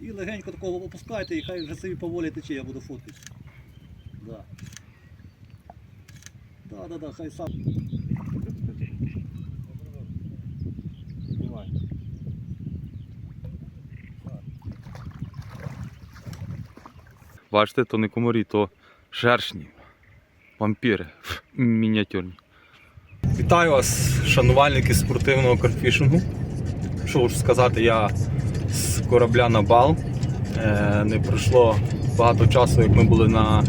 І легенько такого опускайте, і хай вже собі поволі тече, я буду фоткати. Да. Да, да, да, хай сам. Бачите, то не комарі, то шершні, вампіри мініатюрні. Вітаю вас, шанувальники спортивного карфішингу. Що ж сказати, я з корабля на бал. Е, Не пройшло багато часу, як ми були на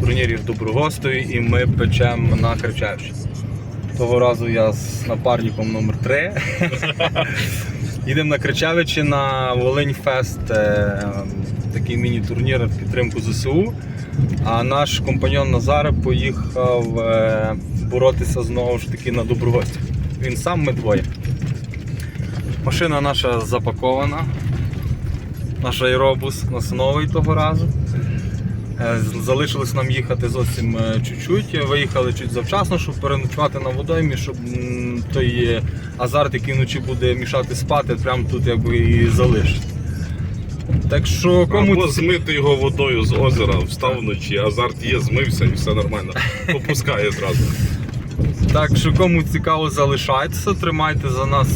турнірі в Доброгостові і ми печемо на Кричевщині. Того разу я з напарником номер 3 Їдемо на Кричевичі на Волинь Фест, е, такий міні-турнір в підтримку ЗСУ. А наш компаньон Назар поїхав е, боротися знову ж таки на Доброгості. Він сам, ми двоє. Машина наша запакована. Наш аеробус нас новий того разу. Е, Залишилось нам їхати зовсім е, чуть-чуть. Виїхали чуть завчасно, щоб переночувати на водоймі, щоб той е, азарт, який вночі буде мішати спати, прямо тут якби і залишити. Так що кому Або змити його водою з озера, встав вночі, азарт є, змився і все нормально. Попускає зразу. Так що кому цікаво залишайтеся, тримайте за нас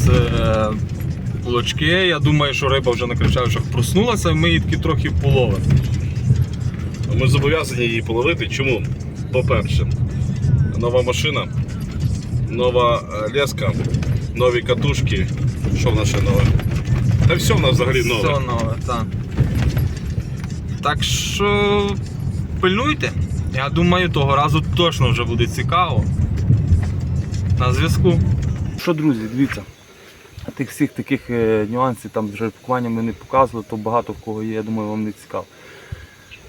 кулачки. Я думаю, що риба вже на кричавичах проснулася, ми її таки трохи половимо. Ми зобов'язані її половити. Чому? По-перше, нова машина, нова е, леска, нові катушки. Що в нас ще нове? Та все в нас взагалі нове. Все нове, так. Так що пильнуйте. Я думаю, того разу точно вже буде цікаво. На зв'язку. Що, друзі, дивіться. Тих всіх таких е, нюансів, там вже пакування ми не показували, то багато в кого є, я думаю, вам не цікаво.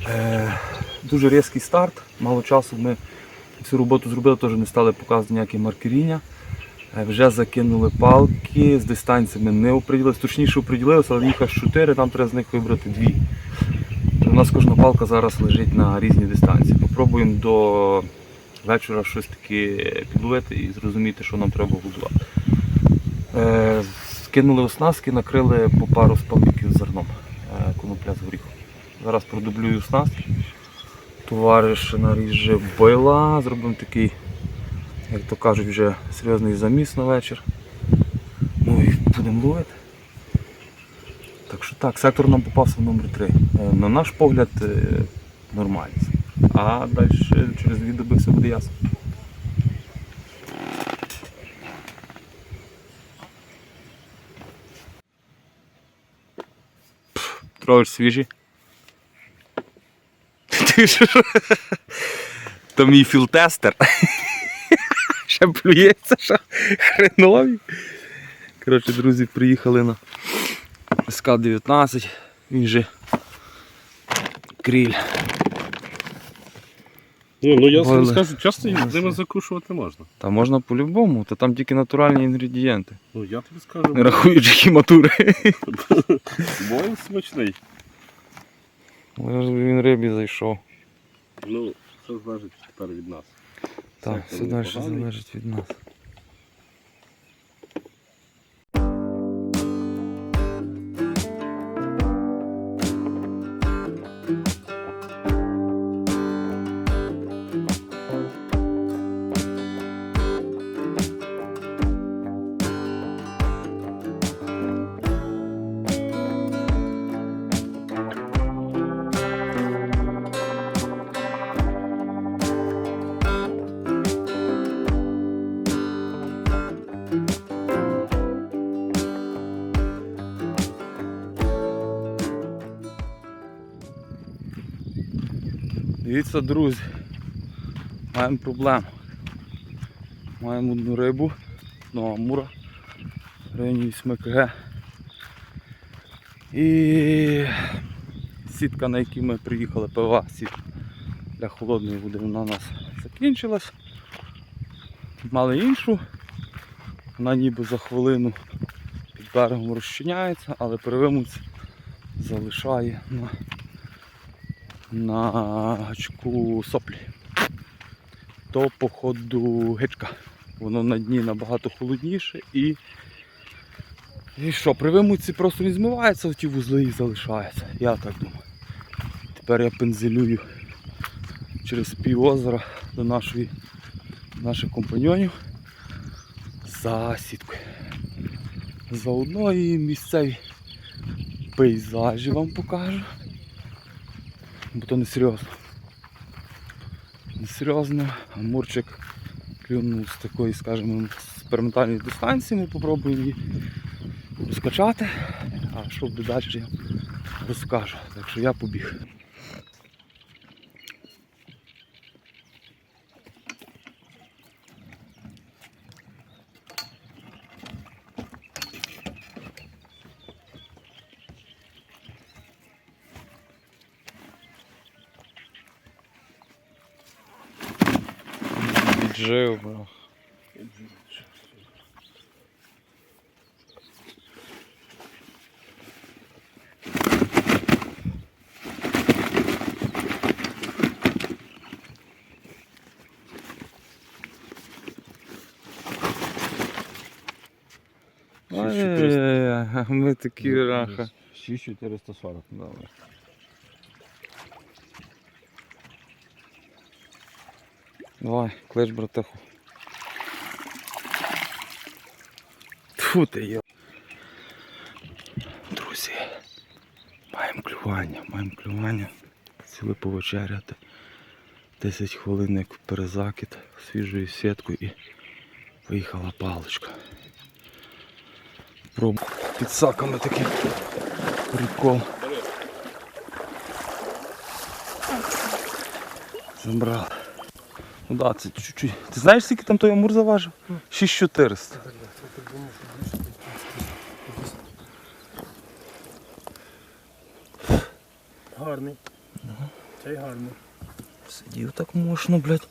Е, дуже різкий старт, мало часу ми цю роботу зробили, теж не стали показувати ніякі маркеріння. Е, Вже закинули палки, з дистанціями не оприділилися, точніше оприділилися, але їх аж 4, нам треба з них вибрати дві. У нас кожна палка зараз лежить на різній дистанції. Попробуємо до вечора щось таке підловити і зрозуміти, що нам треба будувати. Е, скинули оснастки, накрили по пару стовбиків зерном е, конопля з горіхом. Зараз продублюю оснастки. Товариш наріже бойла, зробимо такий як то кажуть, вже серйозний заміс на вечір. Ну і будемо ловити. Так що так, сектор нам попався в номер 3. На наш погляд, е, нормально. А далі через дві доби все буде ясно. Тровиш свіжі. Ти що? То мій філтестер. Ще плюється, що хренові. Коротше, друзі, приїхали на СК-19, він же кріль. Ну, ну я Бойли. скажу, часто ними закушувати можна. Та можна по-любому, та там тільки натуральні інгредієнти. Ну я тобі скажу, Не рахуючи хіматури. бойл смачний. Він рибі зайшов. Ну, все залежить тепер від нас. Так, все далі залежить від нас. Дивіться, друзі, маємо проблему. Маємо одну рибу, одного амура, в районі 8 кг. І сітка, на якій ми приїхали, ПВА сітка для холодної води, вона у нас закінчилась. Мали іншу, вона ніби за хвилину під берегом розчиняється, але перевимуць залишає на на гачку соплі. То походу гичка. Воно на дні набагато холодніше і І що, при вимуці просто він змивається, ті вузли і залишаються. Я так думаю. Тепер я пензелюю через пів озера до нашої, наших компаньонів за сіткою. Заодно і місцеві пейзажі вам покажу. Бо то не серйозно. Не серйозно, а Мурчик клюнув з такої, скажімо, експериментальної дистанції, ми попробуємо її скачати, а що буде далі, я розкажу. Так що я побіг. Віджив, бро. Ай-яй-яй, ми такі раха. 6440. Добре. Давай, клич, братиху. Тьфу ти йо. Друзі, маємо клювання, маємо клювання. Сіли повечеряти. 10 хвилин як перезакид свіжою сіткою і поїхала паличка. Проб під саками такий прикол. Забрав. Ну да, це чуть-чуть. Ти знаєш, скільки там той амур заважив? 6400. Гарний. Цей гарний. Сидів так можна, блядь.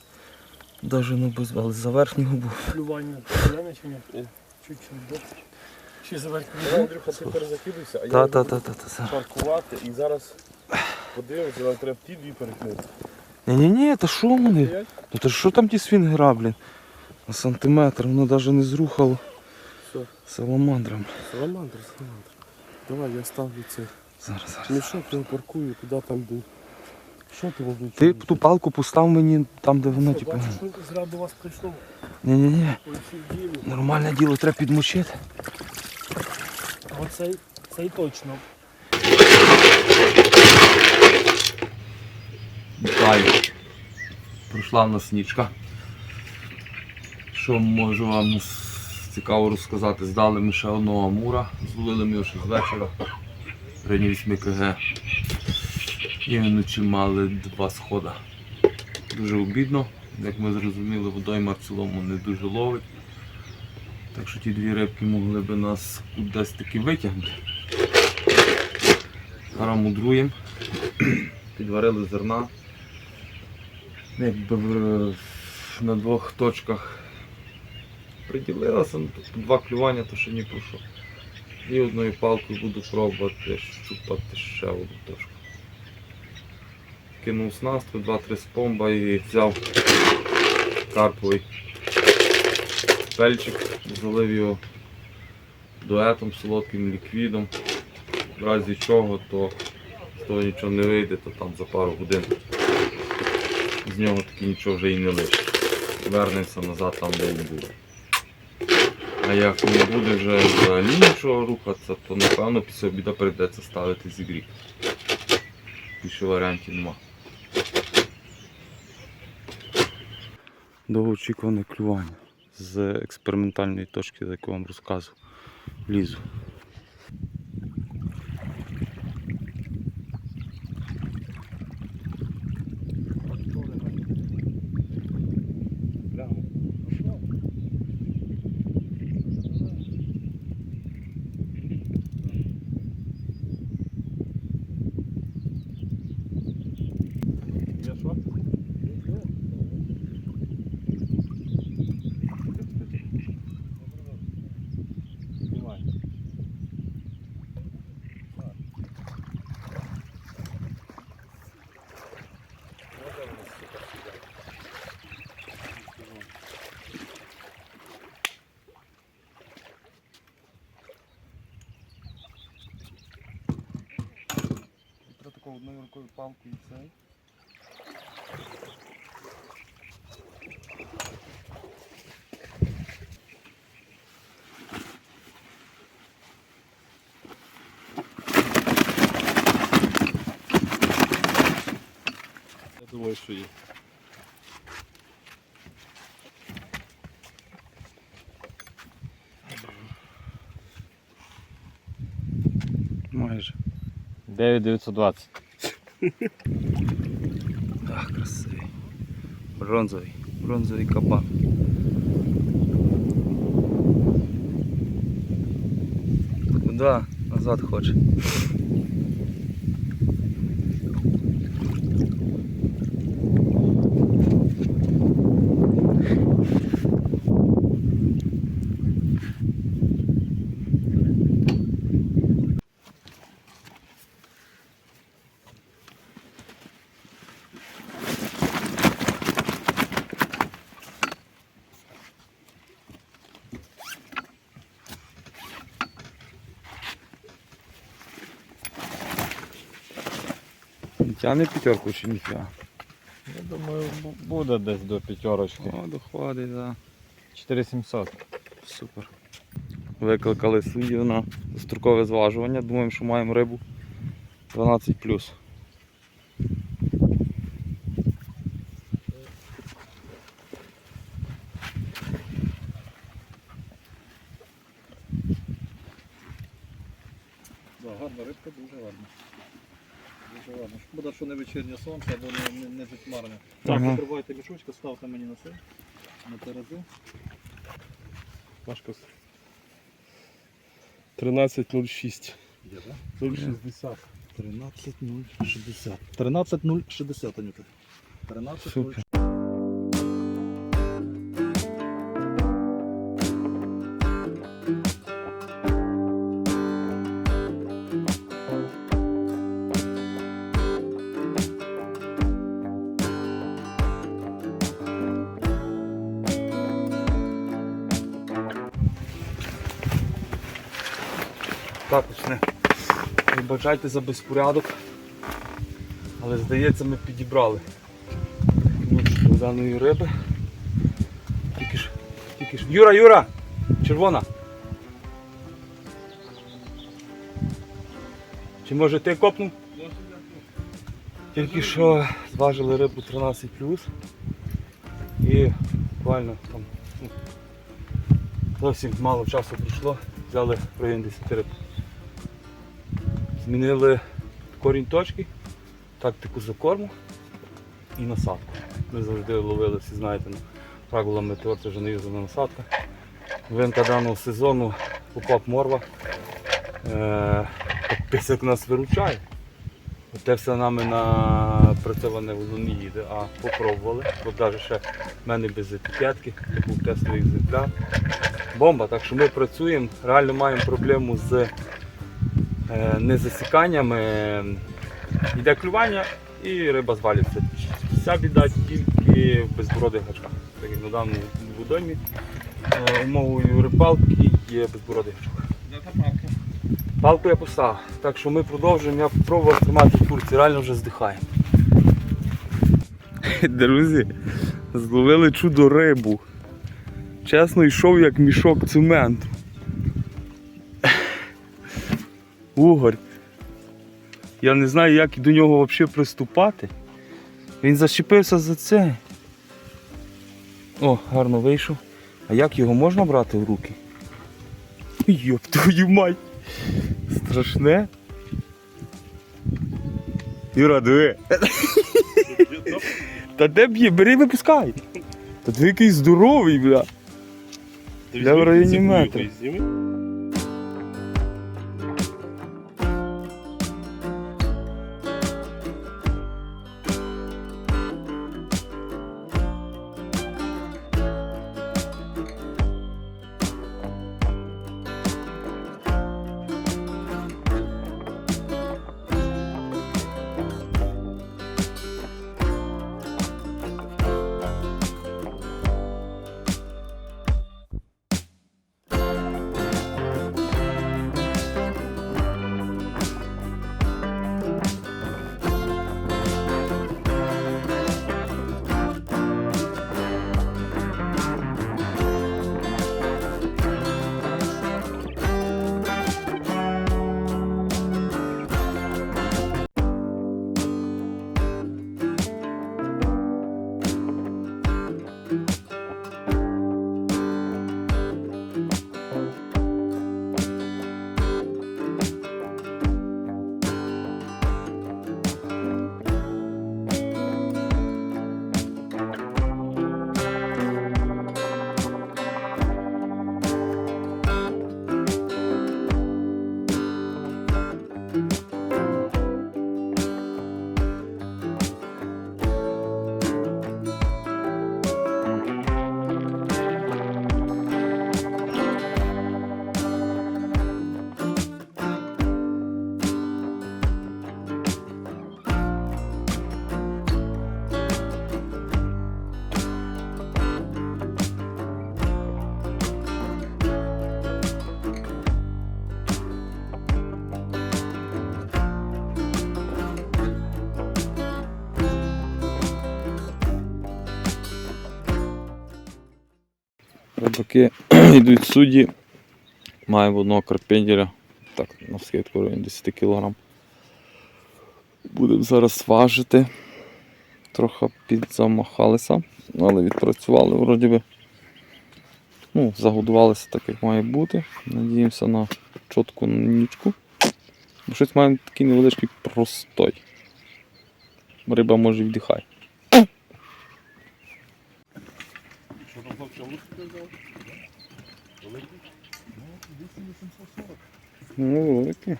Даже не без, але за верхнього був. Клювання. Зелене чи ні? Чуть-чуть, да? Ще заверху. Андрюха, ти перезакидуйся, а та. паркувати і зараз подивимося, нам треба ті дві перекнути. Ні, ні, ні, та що вони? Ну та що там ті свінгера, блін? На сантиметр, воно навіть не зрухало. Що? Саламандром. Саламандр, саламандр. Давай, я ставлю це. Зараз, зараз. Мішок припаркую, куди там був. Що ти возле Ти ту палку постав мені там, де воно, типу. Бачиш, що зразу до вас прийшло. Ні-ні-ні. Нормальне діло, треба підмочити. Оцей, цей точно. Вітаю. Пройшла в нас нічка. Що можу вам цікаво розказати? Здали ми ще одного амура, зловили ми його ще з вечора. в районі 8 кг. І вночі мали два сходи. Дуже обідно, як ми зрозуміли, водойма в цілому не дуже ловить. Так що ті дві рибки могли би нас кудись таки витягнути. Зараз мудруємо. Підварили зерна. Якби на двох точках приділилося, ну, тобто два клювання, то ще про що. І одною палкою буду пробувати щупати ще одну точку. Кинув снастку, два-три спомба і взяв карповий пельчик, залив його дуетом, солодким ліквідом. В разі чого, то з того нічого не вийде, то там за пару годин з нього таки нічого вже і не лишить. Вернемося назад там, де він був. А як не буде вже взагалі нічого рухатися, то напевно після обіду прийдеться ставити зігрів. Більше варіантів нема. Довгоочікуване клювання з експериментальної точки, за яку вам розказував. Лізу. Тако одною рукою палку і цей. Я думаю, що є. Майже. 9920. Ах, красивий. Бронзовий. Бронзовий кабан. Куда? Назад хоче. Тягне п'ятерку чи ніфіга? Я думаю, буде десь до п'ятерочки. О, доходить, да. 4700. Супер. Викликали суддів на строкове зважування. Думаємо, що маємо рибу 12 Да, гарна рибка, дуже гарна. Гарна. Шкода, що не вечірнє сонце або не, не, не затьмарне. Так, Ага. закривайте мішочка, ставте мені на це. На терези. Важко. 13.06. Є, так? 0,60. 13.060. 13.060, Анюта. 13.060. Супер. Вибачайте за безпорядок. Але здається, ми підібрали ключ даної риби. Тільки ж, тільки ж. Юра, Юра! Червона! Чи може ти копнув? Тільки що зважили рибу 13 і буквально там ну, зовсім мало часу пройшло, взяли в районі 10 риб. Змінили корінь точки, тактику закорму і насадку. Ми завжди ловили, всі знаєте, ну, правила метеор це вже не юзана насадка. Винка даного сезону попав морва. Е, Писок нас виручає. Те все нами напрацьоване в луні їде, а попробували. От навіть ще в мене без етикетки, був тестовий екземпляр. Бомба, так що ми працюємо, реально маємо проблему з е, незасіканнями. Йде клювання і риба звалюється. Вся біда тільки в безбородих гачках. Так як на даному водоймі е, умовою рибалки є безбородий гачок. Палку я поставив. Так що ми продовжуємо. Я спробував тримати курці, реально вже здихаємо. Друзі, зловили чудо рибу. Чесно, йшов як мішок цементу. Угор. Я не знаю, як до нього взагалі приступати. Він зачепився за це. О, гарно вийшов. А як його можна брати в руки? Йоп твою мать! Страшне. Юра, диви. Та де б'є? Бери випускай. Та ти якийсь здоровий, бля. Я в районі метра. Рибаки йдуть судді. Маємо одного карпенділя. Так, на скидку район 10 кг. Будемо зараз важити. Трохи підзамахалися, але відпрацювали вроді би. Ну, загодувалися так, як має бути. Надіємося на чітку нічку. Щось маємо такий невеличкий простой. Риба може вдихає. Що там хлопче лук? Великий? Ну, великий.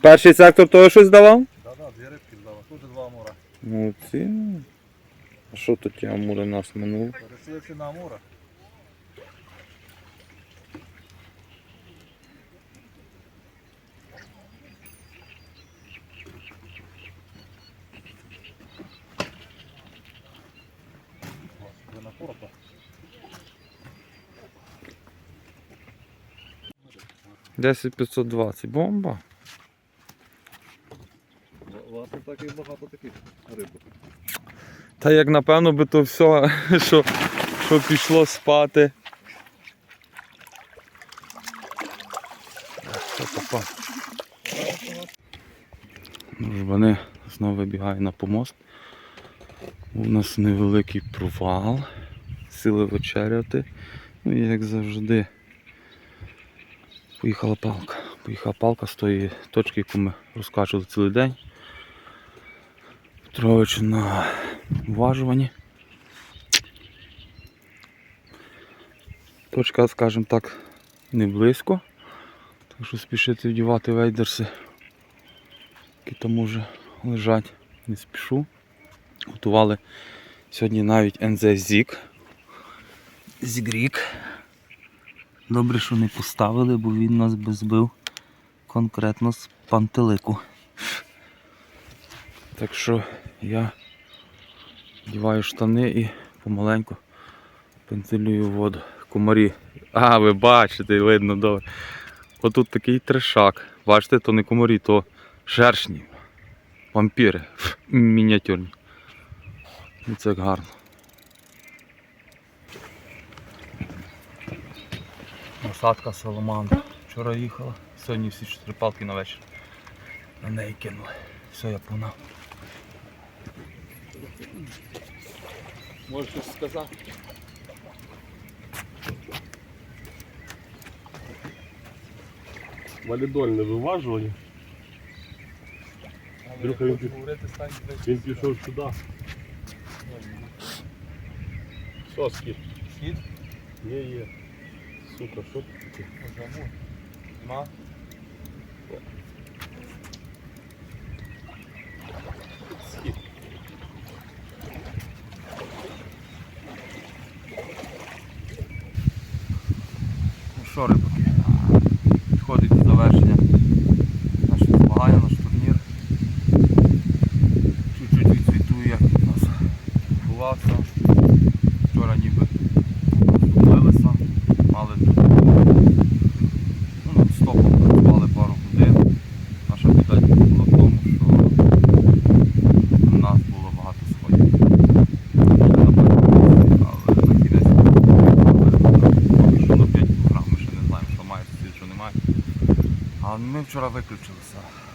Перший сектор того щось давав? Так, так, дві рибки здала. Тут два амура. Молодці. А що тут ті амури нас минули? Пересилися на амура. 10520 бомба. Власне, так і багато таких рибок. Та як напевно би то все, що, що пішло спати. Ну вони знову вибігають на помост. У нас невеликий провал, сили вечеряти. Ну і як завжди Поїхала палка. Поїхала палка з тої точки, яку ми розкачували цілий день. Петрович на уважуванні. Точка, скажімо так, не близько. Так що спішити вдівати вейдерси, які там уже лежать, не спішу. Готували сьогодні навіть НЗ Зік. Зігрік. Добре, що не поставили, бо він нас би збив конкретно з пантелику. Так що я вдіваю штани і помаленьку пензелюю воду. Комарі. А, ви бачите, видно добре. Отут такий трешак. Бачите, то не комарі, то шершні. Вампіри. Мініатюрні. І це як гарно. Насадка Соломандра. Вчора їхала. Сьогодні всі чотири палки на вечір. На неї кинули. Все, я погнав. Можеш щось сказати? Валідольне виважування. Друга він, пі- він пішов сюди. Що, скіт? Скіт? Є, є. Сука, що таке? Нема? Скіт. Ну що, рибаки, підходить до завершення наше змагання, наш турнір. Чуть-чуть відсвітую, як у нас відбувався. Вчора ніби розгубилися, мали тут ну, нон-стопом працювали пару годин. Наша біда була в тому, що у нас було багато сходів. Ще напевно, але на кінець поки що на 5